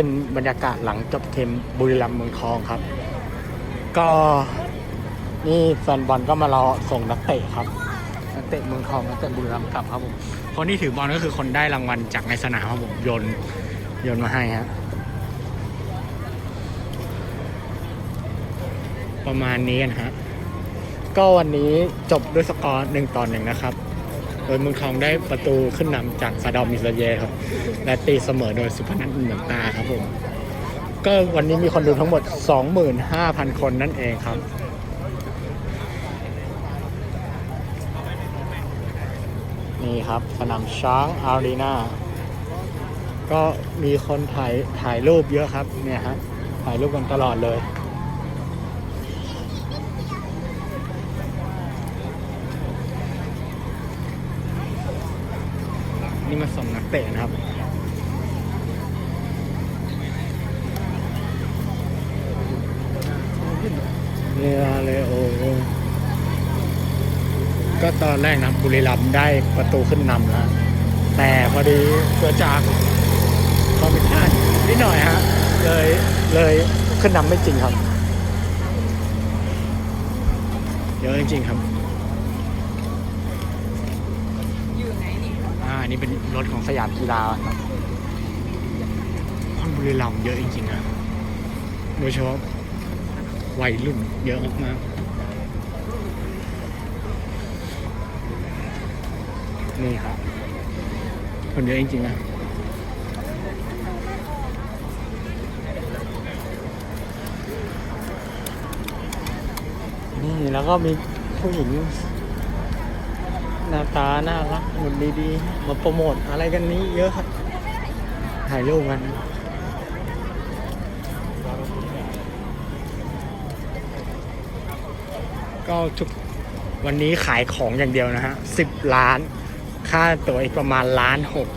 เป็นบรรยากาศหลังจบเกมบุรีรัมย์เมืองทองครับ ก็นี่แฟนบอลก็มารอส่งนักเตะครับนักเตะเมืองทองนักเตะบุรีรัมย์กลับครับผมคนที่ถือบอลก็คือคนได้รางวัลจากในสนามครับผมโยนโยนมาให้ฮะประมาณนี้นะฮะก็วันนี้จบด้วยสกอร์หนึ่งต่อหนึ่งนะครับ โดยเมืองทองได้ประตูขึ้นนำจากซาดอมมิซาเยครับ และตีเสมอโดยสุพนัทเหมือนตาครับผม ก็วันนี้มีคนดูทั้งหมด 25,000 คนนั่นเองครับนี่ครับสนามช้างอารีนาก็มีคนถ่ายถ่ายรูปเยอะครับเนี่ยฮะถ่ายรูปกันตลอดเลย นี่มาส่งนักเตะนะครับเรือเลยโอ้ก็ตอนแรกนะบุรีรัมย์ได้ประตูขึ้นนำแล้วแต่พอดีเกิดจากคอมพิวเตอร์นิดหน่อยฮะเลยเลยขึ้นนำไม่จริงครับเยอะจริงๆครับ อ่านี่เป็นรถของสยามกีฬาครับคนบุรีรัมย์เยอะจริงๆนะโดยเฉพาะวัยรุ่นเยอะมากๆนี่ครับ คนเยอะจริงๆนะนี่แล้วก็มีผู้หญิง หน้าตาน่ารักหุ่นดีๆ มาโปรโมทอะไรกันนี้เยอะครับถ่ายรูปกันก็ทุกวันนี้ขายของอย่างเดียวนะฮะสิบล้าน ค่าตัวอีกประมาณล้านหก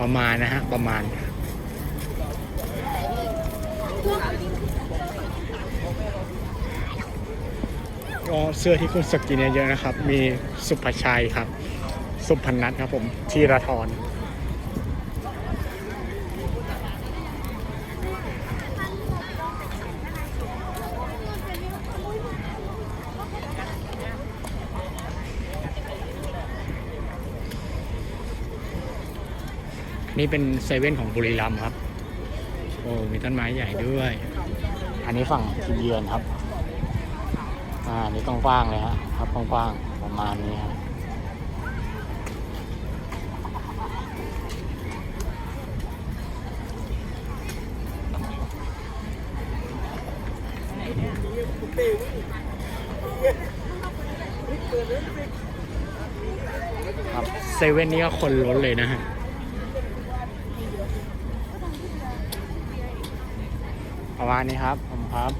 ประมาณนะฮะ ประมาณ ก็เสื้อที่คุณสกินเยอะนะครับ มีสุภชัยครับ สุพนัทครับผมธีรทรนี่เป็นเซเว่นของบุรีรัมย์ครับ โอ้ มีต้นไม้ใหญ่ด้วย อันนี้ฝั่งทีมเยือนครับ อ่านี่กว้างๆเลยฮะครับกว้างๆประมาณนี้ครับครับเซเว่นนี่ก็คนล้นเลยนะฮะประมาณนี้ครับผมครับ